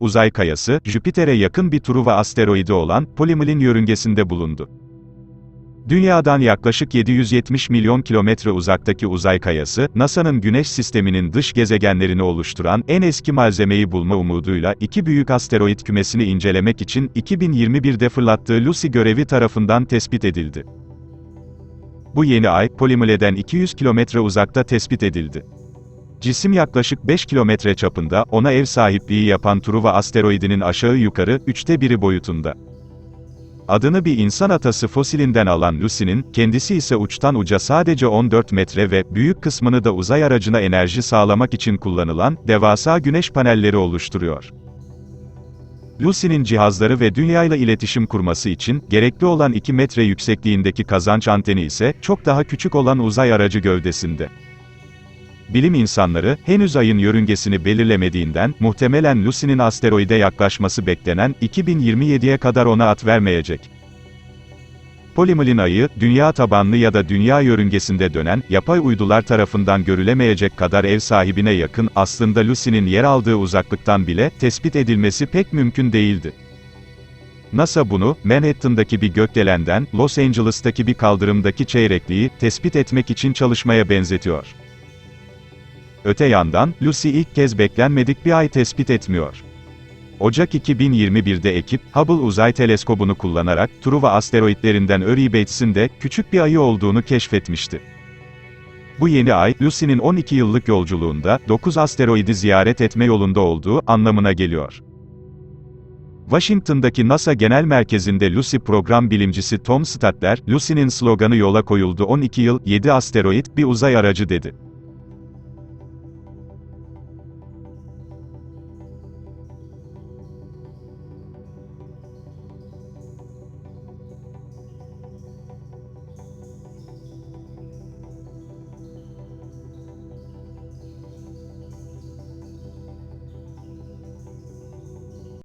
uzay kayası, Jüpiter'e yakın bir Truva asteroidi olan Polymelin yörüngesinde bulundu. Dünyadan yaklaşık 770 milyon kilometre uzaktaki uzay kayası, NASA'nın Güneş sisteminin dış gezegenlerini oluşturan en eski malzemeyi bulma umuduyla iki büyük asteroid kümesini incelemek için 2021'de fırlattığı Lucy görevi tarafından tespit edildi. Bu yeni ay, Polymelen'den 200 kilometre uzakta tespit edildi. Cisim yaklaşık 5 kilometre çapında, ona ev sahipliği yapan Truva asteroidinin aşağı yukarı, üçte biri boyutunda. Adını bir insan atası fosilinden alan Lucy'nin, kendisi ise uçtan uca sadece 14 metre ve, büyük kısmını da uzay aracına enerji sağlamak için kullanılan, devasa güneş panelleri oluşturuyor. Lucy'nin cihazları ve dünyayla iletişim kurması için, gerekli olan 2 metre yüksekliğindeki kazanç anteni ise, çok daha küçük olan uzay aracı gövdesinde. Bilim insanları, henüz ayın yörüngesini belirlemediğinden, muhtemelen Lucy'nin asteroide yaklaşması beklenen, 2027'ye kadar ona at vermeyecek. Polymelin ayı, dünya tabanlı ya da dünya yörüngesinde dönen, yapay uydular tarafından görülemeyecek kadar ev sahibine yakın, aslında Lucy'nin yer aldığı uzaklıktan bile, tespit edilmesi pek mümkün değildi. NASA bunu, Manhattan'daki bir gökdelenden, Los Angeles'taki bir kaldırımdaki çeyrekliği, tespit etmek için çalışmaya benzetiyor. Öte yandan, Lucy ilk kez beklenmedik bir ay tespit etmiyor. Ocak 2021'de ekip, Hubble Uzay Teleskobu'nu kullanarak, Truva asteroidlerinden Eurybates'in de, küçük bir ayı olduğunu keşfetmişti. Bu yeni ay, Lucy'nin 12 yıllık yolculuğunda, 9 asteroidi ziyaret etme yolunda olduğu anlamına geliyor. Washington'daki NASA Genel Merkezi'nde Lucy program bilimcisi Tom Statler, Lucy'nin sloganı yola koyuldu 12 yıl, 7 asteroid, bir uzay aracı dedi.